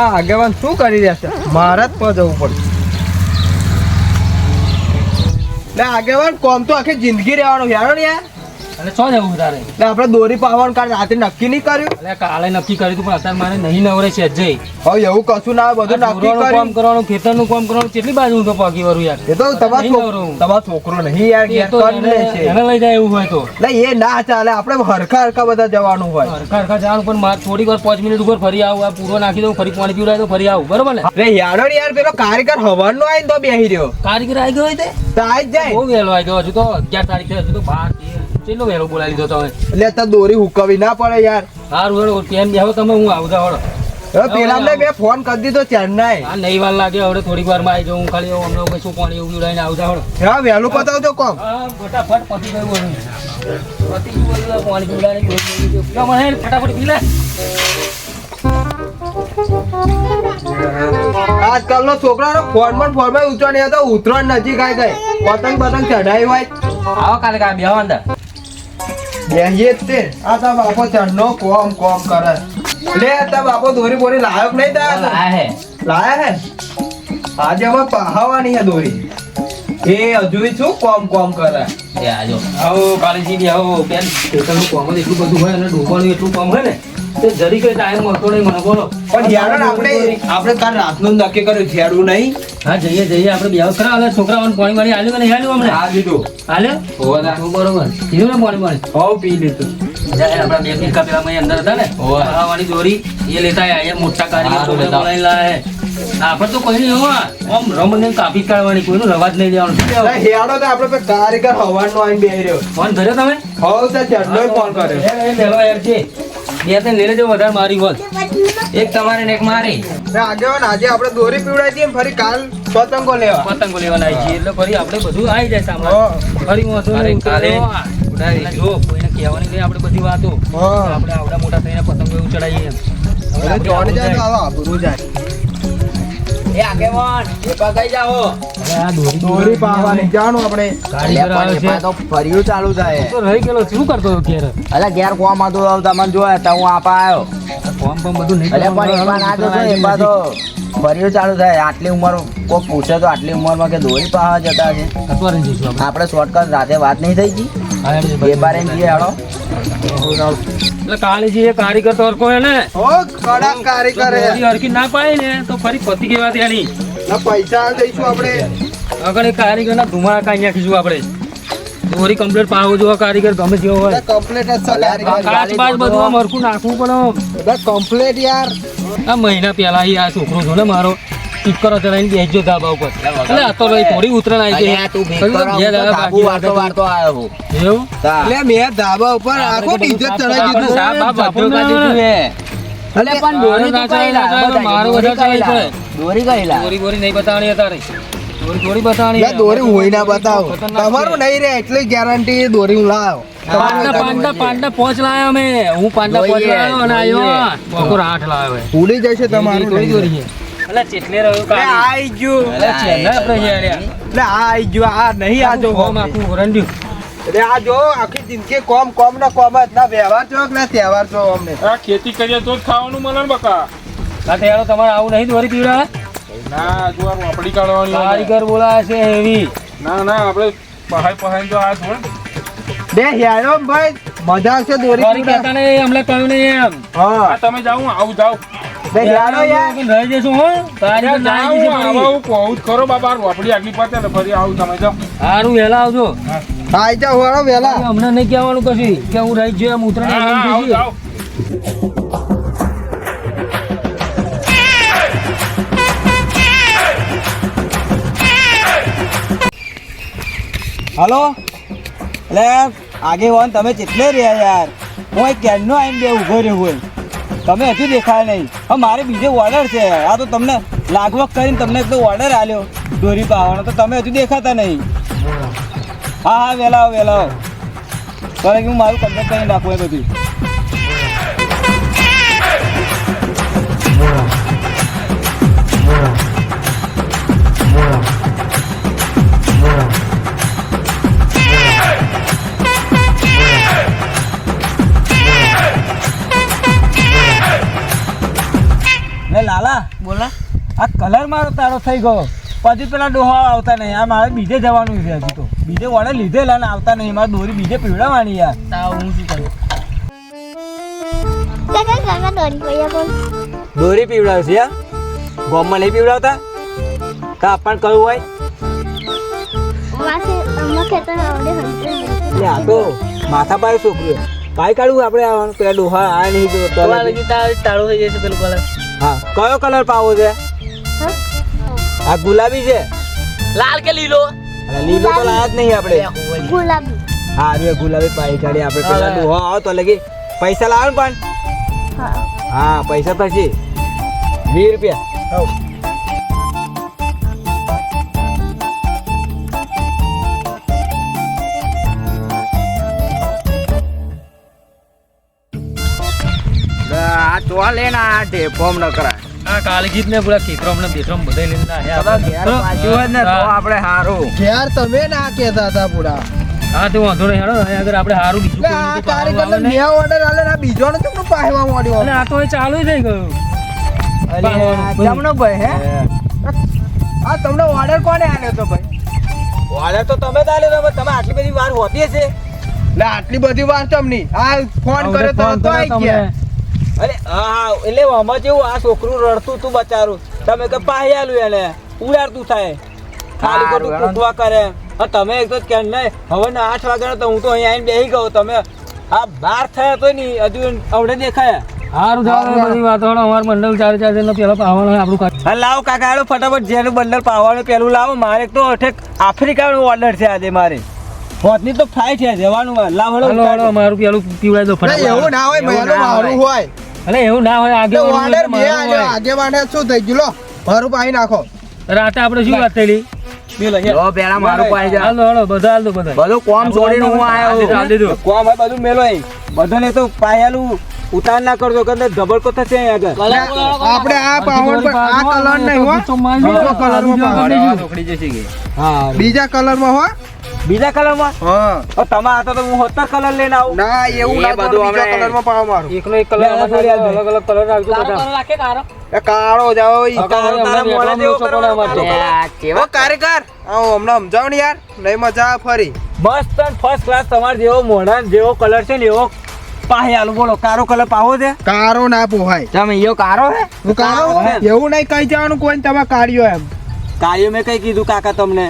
આગેવાન શું કરી રહ્યા છે? મારે જ પર જવું પડશે. આગેવાન, કોમ તો આખી જિંદગી રહેવાનું યાર યાર. એટલે શું જવું તારે? એટલે આપણે દોરી પાવાનું કાલ રાતે નક્કી નહીં કર્યું. એટલે કાલે નક્કી કર્યું હતું પણ અત્યારે મારે નહીં નવરે છે જઈ. હવે એવું કશું ના બધું નક્કી કામ કરવાનું ખેતરનું કામ કરવાનું કેટલી બાજુ હું તો પગી વરું યાર? એ તો તમારો તમારો છોકરો નહીં યાર ઘેર તો એને લઈ જાય એવું હોય તો. એટલે એ ના ચાલે આપણે હરખા હરખા બધા જવાનું હોય. હરખા હરખા જવાનું પણ મારે થોડી વાર પાંચ મિનિટ ઉપર ફરી આવું આ પૂરો નાખી દઉં ફરી પાણી પીવડાય તો ફરી આવું બરોબર ને? એટલે યાર યાર પેલો કારીગર હવાનો આવીને તો બેહી રહ્યો. કારીગર આવી ગયો હોય તે? તો આવી જાય. બહુ વહેલો આવી ગયો હજુ તો અગિયાર તારીખે હજુ તો બાર કેટલો વહેલો બોલાવી લીધો તમે? એટલે તો દોરી હુકાવી ના પડે યાર. સારું હેડો કેમ બેહો તમે હું આવું જા હળો હવે પેલા મેં ફોન કરી દીધો ચેન્નાઈ આ નહીં. વાર લાગે હવે થોડીક વારમાં આવી જાઉં હું ખાલી હમણાં કશું પાણી એવું પીવડાવીને આવતા જા હા વહેલું પતાવજો કોમ. ફટાફટ પતી ગયું. પતી ગયું પાણી પીવડાવી ફટાફટ પી લે. આજકાલ નો છોકરાનો ફોનમાં ફોનમાં ઉતરણ ઉતરાયણ નજીક આવી ગઈ. પતંગ પતંગ ચઢાઈ હોય. આવો કાલે કાલે બેહો અંદર. બેહીએ જ તે. આ તા બાપો ચઢનો કોમ કોમ કરે. લે તા બાપો દોરી બોરી લાયક નહીં તા લાયા હે. લાયા હે? આજે હવે પહાવાની હે દોરી. એ હજુ શું કોમ કોમ કરે? એ આજો આવો કાલેજી આવો ખેતરનું કામ એટલું બધું હોય અને ડૂબાનું એટલું કામ હોય ને તે જરી કઈ ટાઈમ મળતો નહીં મને બોલો. પણ યાર આપણે આપણે કાલ રાતનું નક્કી કર્યું છેડું નહીં. હા જઈએ જઈએ. આપણે બેહો ખરા હવે છોકરાઓને પાણી વાણી આલ્યું કે નહીં આલ્યું હમણાં આ લીધું. આલ્યો હું બરોબર. પીધું ને પાણી વાણી હોવ પી લીધું. આપણા બે ફીરકા પેલા મય અંદર હતા ને? હોવે. વાળી દોરી એ લેતા આયા. મોટા કારીગર લાયા આપણે તો કોઈ નહીં હોવા. આમ રમને કાપી જ કાઢવાની કોઈનું રવાજ નહીં લેવાનું? હેડો તો આપણે કારીગર હવાનો આવીને બેહી રહ્યો. ફોન ધર્યો તમે? હોવ તો ચડલો ફોન કર્યો. એ, લેવા યાર છે બે ત્રણ લઈ લેજો વધારે મારી બોલ એક તમારે ને એક મારી. ને આગેવાન આજે આપણે દોરી પીવડાવી દઈએ ફરી કાલ પતંગો લેવા. પતંગો લેવાના આવી છીએ એટલે ફરી આપણે બધું આવી જાય સામે ફરી વાંધો નહીં કાલે જો કોઈને કહેવાની નહીં આપણે બધી વાતો. આપણે આવડા મોટા થઈને પતંગો એવું ચડાવીએ જોડે જાય આવા આવું જાય. એ આગેવાન એ પકાઈ જાઓ. દોરી દોરી પાવાની જાણું આપણે. કારીગર તો ફર્યું ચાલુ થાય. તો રહી ગયેલો શું કરતો ઘેર? અલ્યા ઘેર કોમ હતું તમને જોયા તા હું આપા આવ્યો ફોન પણ બધું નહીં અલ્યા પણ એમાં ના જતો એમાં તો ફર્યું ચાલુ થાય. આટલી ઉંમર કોઈ પૂછે તો આટલી ઉંમરમાં કે દોરી પાવા જતા છે. આપણે. શોર્ટકટ રાતે વાત નહીં થઈ ગઈ? હા, બે બાર એમ જઈએ હેડો એટલે કાળીજી એ કારીગર તો હરખો એને ઓ કડા કારીગર હે. દોરી ના પાય ને તો ફરી પતી કેવા વાત એની. ના પૈસા દઈશું આપણે. આગળ એ કારીગરના ધુમાડા કાઢી નાખીશું આપણે. દોરી કમ્પ્લીટ પાવો જો કારીગર ગમે જેવો હોય. કમ્પ્લીટ કારીગર. કાચ બાજ બધું મરખું નાખવું પણ બધા કમ્પ્લીટ યાર. આ મહિના પહેલા આ છોકરો છો ને મારો ટીકરો ચડાવીને બેસજો ધાબા ઉપર. એટલે આ તો ભાઈ થોડી ઉતરણ આવી ગઈ તું બે દાડા બાકી આવ્યો. એવું? એટલે મેં ધાબા ઉપર આખો ટીચર ચડાવી દીધું. સાહેબ બાપ દીધું. પણ દોરી તો મારું વધારે? દોરી દોરી બોરી નહીં બતાવવાની અત્યારે દોરી થોડી દોરી હોય ના બતાવો. તમારું નહીં રે એટલી ગેરંટી દોરી હું લાવ્યો પાંડા પાંડા પાંડા પોચ લાયો અમે હું પાંડા પોચ લાયો અને આયો. બકોર આઠ લાયો ઉડી જશે તમારું દોરી અલા ચેટલે રહ્યું એટલે આઈ ગયું. અલા ચેલા આપણે યાર યાર. એટલે આ આઈ ગયું. આ નહીં આ જો ફોર્મ આખું રંડ્યું. એટલે આ જો આખી જિંદગી કોમ કોમ ને કોમ જ. ના વ્યવહાર છો કે ના તહેવાર છો અમને. આ ખેતી કરીએ તો જ ખાવાનું મળે ને બકા. આ તૈયારો તમારે આવું નહીં દોરી પીવડા ના જો આ વાપડી કાઢવાની કારીગર બોલાય છે એવી ના ના આપણે પહાય પહાય જો આ જોડ. બે હેરો ભાઈ. મજા આવશે દોરી નહીં અમને કહ્યું નહીં એમ. હા. તમે જાઓ આવું ના ને જાઓ અમને નહીં કહેવાનું કશું કે હું રહી જ એમ ઉતરણ હલો? એટલે આગેવાન તમે કેટલે રહ્યા યાર. હું એક કેનનો આવીને બે ઊભો રહ્યો હોય. તમે હજુ દેખાય નહીં. હવે મારે બીજો ઓર્ડર છે. આ તો તમને લાગવક કરીને તમને તો ઓર્ડર આલ્યો દોરી પાવાનો. તો તમે હજુ દેખાતા નહીં. હા હા વહેલા આવો વહેલા આવો કે હું મારું કમ્પ્લેટ કરીને નાખું એ બધું. વાળો તારો થઈ ગયો. પછી પેલા ડોહા આવતા નહીં. આ મારે બીજે જવાનું છે હજી તો. બીજે વડે લીધેલા ને આવતા નહીં. મારે દોરી બીજે પીવડાવવાની યાર. હું શું કરું? દોરી પીવડાવશે યા? ગોમમાં નહીં પીવડાવતા? કા આપણને કહ્યું હોય? આ તો માથા પાય છોકરીઓ પાય કાઢવું આપણે આવવાનું? પેલા ડોહા આ નહીં ટાળો થઈ જશે પેલું કલર. હા કયો કલર પાવો છે? આ ગુલાબી છે? લાલ કે લીલો? લીલો તો લાયા જ નહીં આપણે. ગુલાબી. હા રે ગુલાબી પાઈ કાઢી આપણે પેલા ડોહા આવો તો લગી. પૈસા લાવો ને પણ? હા. હા પૈસા પછી. વીસ રૂપિયા. આ તો લેના આ ઢેફોમ ન કરાય. આ કાળજીત ને પૂરા ખેતરમ ને બેતરમ બધા લઈને ના ઘેર પાછું ને તો આપણે હારું. ઘેર તમે ના કહેતા હતા પૂરા. હા તો વાંધો નહીં હેડો અહીં આપણે સારું બીજું આ કોઈ કારીગરને આવે ઓર્ડર આલે ને આ બીજોને ચમનું પાહેવા માંડ્યો? અને આ તો ચાલુ થઈ ગયું. જમનો ભાઈ હે? આ તમને ઓર્ડર કોને આલ્યો તો ભાઈ? વાળા તો તમે જ આલ્યો તો તમે આટલી બધી વાર હોતી છે એટલે આટલી બધી વાર તમને આ ફોન કર્યો તો તો કર્યો ગયા. અરે હા હા એટલે આમાં જેવું આ છોકરું રડતું તું બચારું. તમે કે પાહી આલું એને. ઉડાડતું થાય. ખાલી ખોટું કૂટવા કરે. તમે એક તો કે નહીં હવે ને આઠ વાગ્યા તો હું તો અહીંયા આવીને બેસી ગયો. તમે આ બાર થયા તો નહીં હજુ અવડે દેખાયા. સારું થવાનું બધી વાતો અમારે બંડલ ચાર ચાર જણનો પેલો પાવાનું આપણું કાઢ. હા લાવો કાકા હાલો ફટાફટ જેનું બંડલ પાવાનું પેલું લાવો. મારે તો અઠેક આફ્રિકાનો ઓર્ડર છે આજે મારે. હોતની તો ફ્લાઇટ છે જવાનું લાવ હાલો મારું અમારું પેલું પીવડાય દો ફટાફટ. એવું ના હોય મારું હોય. અરે એવું ના હોય આગે હોય બે હોય. આગે વાંડર શું થઈ ગયું? લો મારું પાઈ નાખો. રાતે આપણે શું વાત થયેલી? જો પેલા મારું પાઈ જા હાલો હાલો બધા હાલ દો બધા. બધું કોમ છોડીને હું હાલ આવ્યો દીધું કોમ હોય બધું મેલો અહીં. બધાને તો પાયાલું ઉતાર ના કરજો કે ધબડકો થશે આપણે આ પાવન પર આ કલર નહીં હો. બીજા કલરમાં પાવો હા. બીજા કલરમાં? હો. હા તમે આતો તો હું હોતર કલર લઈને આવું. ના એવું ના બધું બીજા કલરમાં પાવો મારું. એકનો એક કલર અલગ અલગ કલર રાખજો બધા. એ કાળો જાઓ ઈ. કાળો હમણાં તારા બેઠો જેવો મૂછો કરવાનો કેવો કારીગર! આવો હમણાં સમજાવો ને યાર. નહીં મજા આવે ફરી. મસ્ત ફર્સ્ટ ક્લાસ તમાર જેવો મોઢા જેવો કલર છે ને એવો પાયાલું બોલો કારો કલર પાવો છે? કારો ના પોહાય. તમે યો કારો હે? હું કારો? એવું નહીં કહી જવાનું કોઈ તમે કાઢ્યો એમ. કાર્યો મેં કઈ કીધું કાકા તમને?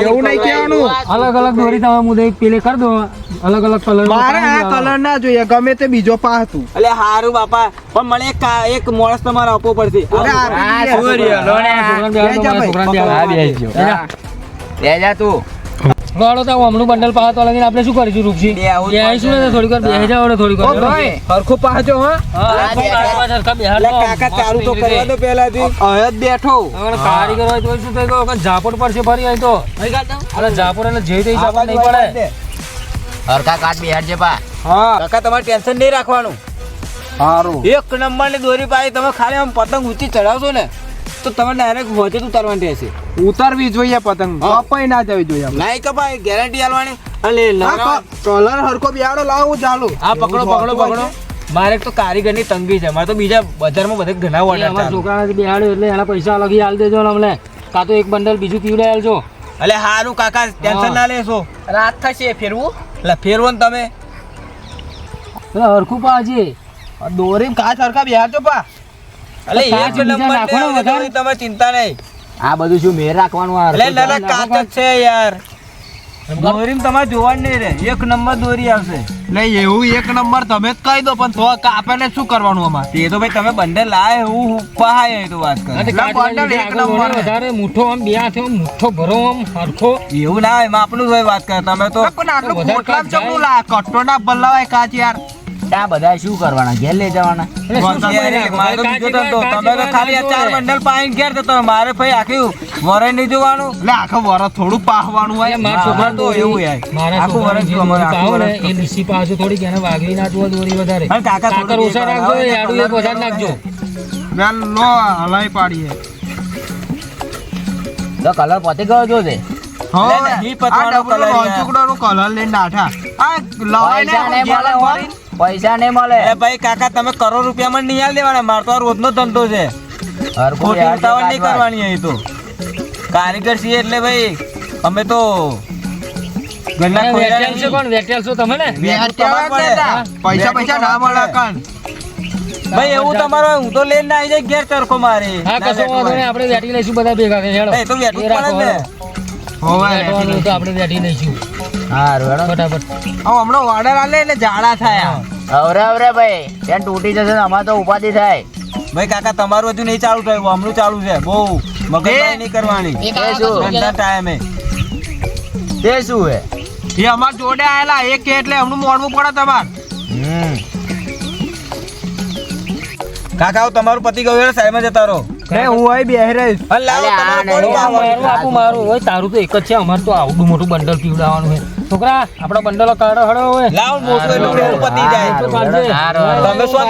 એવું નહીં કહેવાનું. અલગ અલગ દોરી તમે મુદે પેલે કરી દો. અલગ અલગ કલર મારે આ કલર ના જોઈએ ગમે તે બીજો પા હતું. એટલે હારું બાપા. પણ મને એક એક મોણસ તમારે આપવો પડશે. છોકરા. બે જા તું. લોડો તો હમણું બંડલ પાહતો લગીને આપણે શું કરીશું જ બેહીશું ને થોડીક વાર બેહી જાવ ને થોડીક વાર ભાઈ હરખું પાજો હા. હા, કાકા ચાલુ તો કરવા. દો પહેલાથી. હવે જ બેઠો. હવે કારીગર હોય તો શું થઈ ગયું? ઝાપટ પડશે ફરી અહીં તો. અરે ઝાપટ એટલે જે તે આ નહીં પડે. હરખા કાટ બેહાડજે પા. હા. કાકા તમારે ટેન્શન નહીં રાખવાનું. સારું એક નંબરની દોરી પાઈ તમે ખાલી આમ પતંગ ઊંચી ચડાવશો ને. તો તમે ડાયરેક્ટ હોજે જ ઉતારવાની રહેશે. ઉતારવી જોઈએ પતંગ. કપાઈ ના જવી જોઈએ નહીં કપાય ગેરંટી આલવાની. ક- કલર હરકો બિયાડો લાવું ચાલુ. હા પકડો પકડો પકડો. મારે તો તો કારીગરની તંગી છે. મારે તો બીજા બજારમાં બધે ઘણા ઓર્ડર અમારા છોકરા બિહાડ્યો એટલે એના પૈસા અલગ આલ દેજો ને અમને. કાં તો એક બંડલ બીજું પીવડાવી આવજો એટલે હારું કાકા ટેન્શન ના લેશો. રાત થશે ફેરવું? એટલે ફેરવો ને તમે. હરખું પા હજી દોરી કાચ હરખા બિહારજો પા. કાચ એક નંબર ને. તમે ચિંતા નહીં. આ બધું શું મેર રાખવાનું આ એટલે ના કાચ જ છે યાર. દોરીમ તમારે જોવાનું નહીં રે. એક નંબર દોરી આવશે. નહીં એવું એક નંબર તમે જ કહી દો પણ તો કાપે શું કરવાનું અમાર તે તો ભાઈ તમે બંને લાય હું પહાય એ તો વાત કરે. બંડલ એક નંબર વધારે મુઠ્ઠો આમ બે હાથે મુઠ્ઠો ભરો આમ હરખો. એવું ના હોય માપનું જ વાત કરે. તમે તો પણ આટલું ખોટલા ચમનું લા કટ્ટો ના બદલાવાય કાચ યાર. આ બધા શું કરવાના? ઘેર લઈ જવાના? મારે તો કાચી બીજો ધંધો. કાચી તમે તો કાચી ખાલી આ ચાર કાચી બંડલ પાઈને ઘેર જતો મારે ભાઈ આખી નહીં જોવાનું? એટલે આખા વરસ થોડું પાહવાનું હોય. મારા તો એવું યાર. આખું વરસ ને, એ નીચી પાછો થોડીક એને વાગવી ના જુઓ દોરી વધારે. કાકા કાકર થોડું ઓછા જે નાખજો કરાવે એક કલર વધારે નાખજો. વેલ લો હલાઈ પાડીએ. તો કલર પોતે ગયો જો છે. હા યાર. લઈને નાઠા. આ લવાય ને પૈસા નહીં મળે. એ ભાઈ કાકા તમે કરોડ રૂપિયામાં નહીં આલ દેવાના. મારો તો આ રોજનો ધંધો છે. ખોટી ઉતાવળ નહીં કરવાની અહીં તો. કારીગર છીએ એટલે ભાઈ અમે તો ઘરના ખોયડા વેટેલ છે કોણ? વેટેલ છો તમે ને. પૈસા પૈસા ના મળે કાન ભાઈ એવું તમારો હું તો લઈને આવી જાય ઘેર ચરખો મારી. હા કશો વાંધો નહીં. આપણે વેટી લઈશું બધા ભેગા થઈને હેડો. એ તો વેઠવું એ જ રાખો, પડે ને. હેડો. તો આપણે વેટી લઈશું. ફટાફટ. હા હમણાં ઓર્ડર આલે એટલે જાડા થાય. અવરે અવરે ભાઈ ત્યાં તૂટી જશે ને અમારે તો ઉપાધિ થાય. ભાઈ કાકા તમારું હજુ નહીં ચાલુ થયું હમણાં ચાલુ છે. બહુ મગજમારી નહીં કરવાની. એ શું? ટાઈમે તે શું હે? એ અમાર જોડે આયેલા એક કે એટલે હમણું મોડવું પડે તમાર. કાકા આવો તમારું પતિ ગયું એટલે સાઈડમાં જતા રહો. એ હું મારું આપું મારું. હોય તારું તો એક જ છે અમારે તો આવડું મોટું બંડલ પીવડાવવાનું છે. છોકરા આપણા બંડલો કાઢો હોય. લાવ મોટું પતી જાય. તમે શું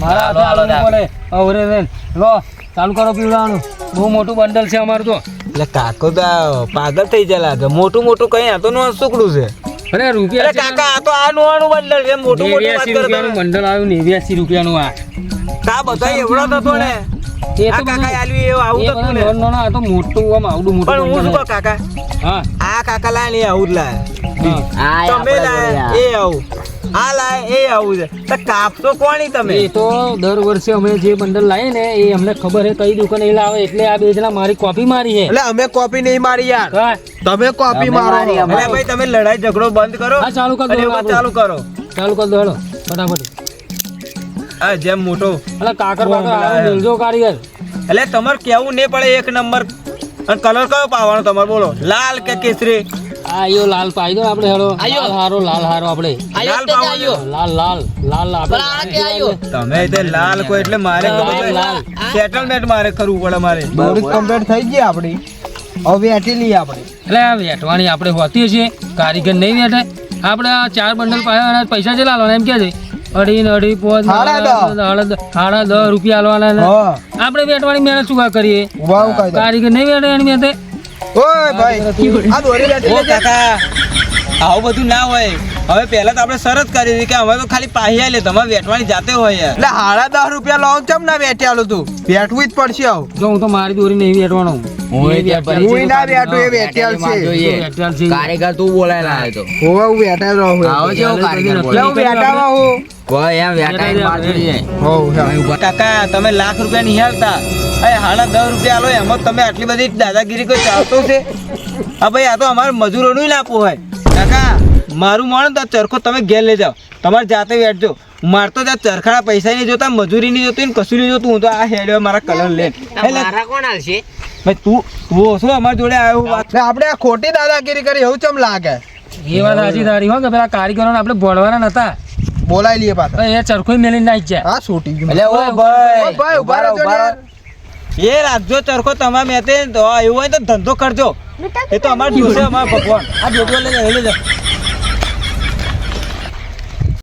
મારા હાથે પડે. લો ચાલુ કરો પીવડાવવાનું. બહુ મોટું બંડલ છે અમારું તો. એટલે કાકો તો પાગલ થઈ જાય લાગે મોટું મોટું કઈ આ તો નો સુકડું છે. અરે રૂપિયા કાકા આ તો આ નોવાનું બંડલ છે. મોટું મોટું બંડલ આવ્યું નેવ્યાસી રૂપિયાનું આ. કા બધા એવડો હતો ને? એ તો કાકા બધું- એવું આવું તો હતું ને નાના નાના, આ તો મોટું આમ આવડું મોટું પણ હું શું કહું કાકા? હા. આ કાકા લાય ને આવું લાય. તમે લાય એ આવું. આ લાય એ આવું છે. તો કાપશો કોણી તમે? એ તો દર વર્ષે અમે જે બંડલ લાવીએ ને એ અમને ખબર છે કઈ દુકાને એ લાવે એટલે આ બે જણા મારી કોપી મારી છે એટલે અમે કોપી નહીં મારી યાર. તમે કોપી મારો. ભાઈ તમે લડાઈ ઝઘડો બંધ કરો ચાલુ કરો ચાલુ કરો. ચાલુ કરો દો ફટાફટ. આ જેમ મોટો એટલે કાકર બાકર આવે મેલજો કારીગર. એટલે તમારે કેવું નહીં પડે એક નંબર? અને કલર કયો પાવાનો તમારે? બોલો. લાલ કે કેસરી? આ યો લાલ પાઈ દો આપણે હેડો. લાલ હારો લાલ હારો આપણે. લાલ પાવાનો લાલ લાલ લાલ આપણે. તમે તે લાલ કોઈ એટલે મારે લાલ, લાલ. સેટલમેન્ટ મારે કરવું પડે મારે. દોરી કમ્પ્લીટ થઈ ગઈ આપણી. હવે વેઠી લઈએ આપણે. એટલે આ વેઠવાની આપણે હોતી છે કારીગર નહીં વેઠે. આપણે આ ચાર બંડલ પાયા પૈસા છે લાલવાના એમ કે છે. અઢી ને અઢી પોચ સાડા દસ. રૂપિયા આલવાના ને આપણે વેઠવાની મહેનત શું કા કરીએ? કારીગર નહીં બેઠવાની એની મેં ઓય ભાઈ આ દોરી કાકા. આવું બધું ના હોય. હવે પહેલા તો આપણે શરત કરી હતી કે અમે તો ખાલી પાહી લે તમારે વેઠવાની જાતે હોય યાર એટલે હાડા દસ રૂપિયા લાવું કેમ ના વેઠી આલું તું? વેઠવું જ પડશે આવું. જો હું તો મારી દોરી નહીં વેઠવાનો. હું ત્યાં પછી હું ના વેઠું એ વેઠ્યાલ છે. જોઈએ. વેઠવાલ છે. કારીગર તું બોલાય લાવે તો. હોવે હું વેઠા રહું આવો છે એવું કારીગર હું વેઠામાં હું કોઈ એમ વેટાઈને માર જાય કાકા તમે લાખ રૂપિયા નિહાળતા હાલતા અરે હાડા દસ રૂપિયા આલો એમાં તમે આટલી બધી દાદાગીરી કોઈ ચાલતો છે? હા ભાઈ આ તો અમારે મજૂરોનું નું લાપવું હોય. મારું માણો તો ચરખો તમે ઘેર લઈ જાઓ. તમારે જાતે બેઠજો મારે તો ત્યાં ચરખાના પૈસા નહીં જોતા મજૂરી નહીં જોતી કશું નહીં જોતું. હું તો આ હેડ્યો મારા કલર લે કોણ આવશે ભાઈ તું તું ઓછો અમારી જોડે આવ્યો વાત. આપણે આ ખોટી દાદાગીરી કરી એવું ચમ લાગે? એ વાત સાચી તારી હો કે પેલા કારીગરોને આપણે ભોળવાના નતા. બોલાવી લઈએ પાછા. એ ચરખો મેલી નાખી જાય હા છૂટી ગયું. એટલે ઓ ઓ ભાઈ. ભાઈ ઊભા રહો એ રાખજો ચરખો તમારે મેં તે તો એવું હોય તો ધંધો કરજો. એ તો અમારે જોશે અમાર ભગવાન. આ જોજો લઈ જાઓ, લઈ જાઓ